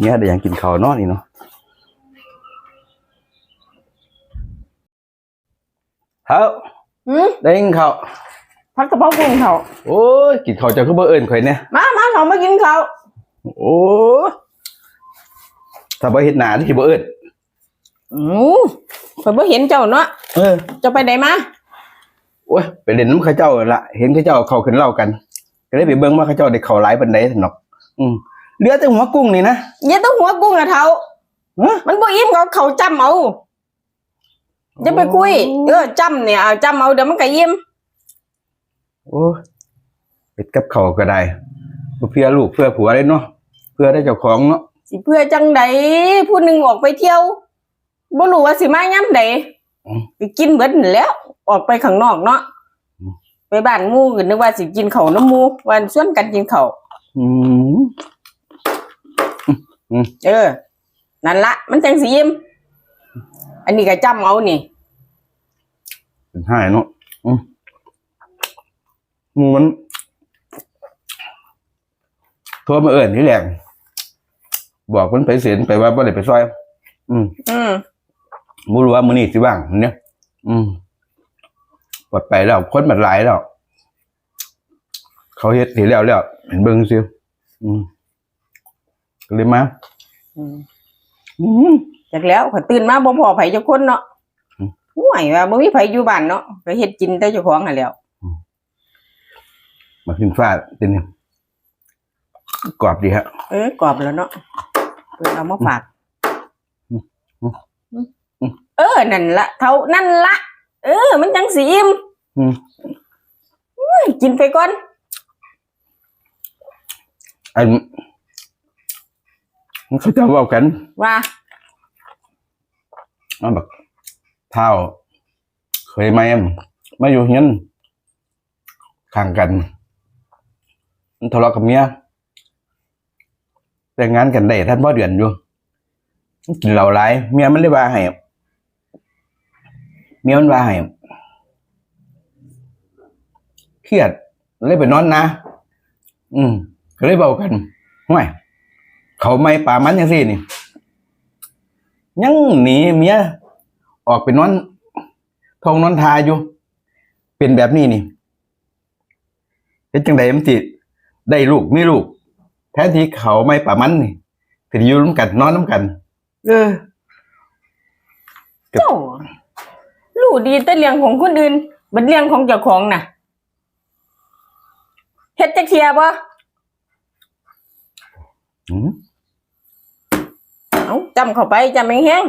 เนี่ยเดี๋ยวยังกินข้าวนอนอีกเนาะเฮ้าอืมได้กินข้าวผัดกะเพรากุ้งเขาโอ้ยกินข้าวเจ้าคือบ่เอิ้นข่อยเนี่ยมามาเขามากินเขาวโอ้ยถ้าบ่เฮ็ดหน้าที่บ่เอิ้นอืมข่อยบ่เห็นเจ้าเนาะเออเจะไปไหนมาโอ้ยไปเล่นน้ำเข้าเจ้านั่นละเห็นเข้าเจ้าเขาขึ้นเล่ากัน ก็เลยไปเบิ่งว่าเข้าเจ้าได้เข้าหลายปานใดซั่นเนาะอืม เหลือแต่หัวกุ้งนี่นะอย่าต้องหัวกุ้งอะเท้าฮะมันบ่อิ่มเขาเขาจำเอาอย่าไปคุยเออจำเนี่ยเอาจำเอาเดี๋ยวมันก็อิ่มโอ้ยเป็ดกับเขาวก็ได้เพื่อลูกเพื่อผัวเลยเนาะเพื่อได้เจ้าของเนาะสิเพื่อจังใดผู้หนึงออกไปเที่ยวบ่รู้ว่าสิมายามใดไปกินเบิดนั่นแหล้วออกไปข้างนอกเนาะไปบ้านหมู่ก็นึกว่าสิกินข้าวน้ำหมู่วันส่วนกันกินข้าวอืม เออ นั่นละ มันจังสิอิ่มอันนี้ก็จำเอานี่ เป็นห้าเนาะอืมหมูมันโทรมาเอิ้นนี่แหละบอกมันไปเสียนไปว่าบ่ได้ไปซอย อืมอืมบ่รู้ว่ามื้อนี้สิว่างเนี่ย อืมปลดไปแล้วคนมันหลายแล้ว เขาเฮ็ดสิแล้วแล้วเห็นเบิ่งซิอืมก็เลยมาอืมอืมจากแล้วข่อยตื่นมาบ่พอไผจักคนเนาะอืมห่วยว่าบ่มีไผอยู่บ้านเนาะก็เฮ็ดกินแต่เจ้าของนั่นแหล้วมาขึ้นฟ้าเป็นไงกรอบดีฮะเออกรอบแล้วเนาะเพิ่นเอามาฝากอืมอืมอืมเออนั่นละเท่านั่นละเออ มันจังสิอิ่มอืมอุ้ยกินไปก่อนอัน มันเขาจะเว่ากันว่าว่าแบบเท่า เคยไหมอะมาอยู่เฮียนข้างกันมันทะเลาะกับเมียแต่งงานกันได้ท่านพ่อเดือนอยู่มันกินเหล้าหลายเมียมันเลยว่าให้เมียมันว่าให้เครียดเลยไปนอนนะ อืมก็เลยเบากันห่วย เขาไม่ป่ามันยังสินี่ ยังหนีเมียออกไปนอนทองนอนทาอยู่ เป็นแบบนี้นี่เป็นจังไดมันติได้ลูกมีลูก แท้ที่เขาไม่ป่ามันนี่ถึงอยู่น้ำกันนอนน้ำกัน เออเจ้ารู้ดีแต่เรื่องของคนอื่นบัดเรื่องของเจ้าของน่ะเฮ็ดจักเทียบ่อืมเอา จำเข้าไปจำแห้ง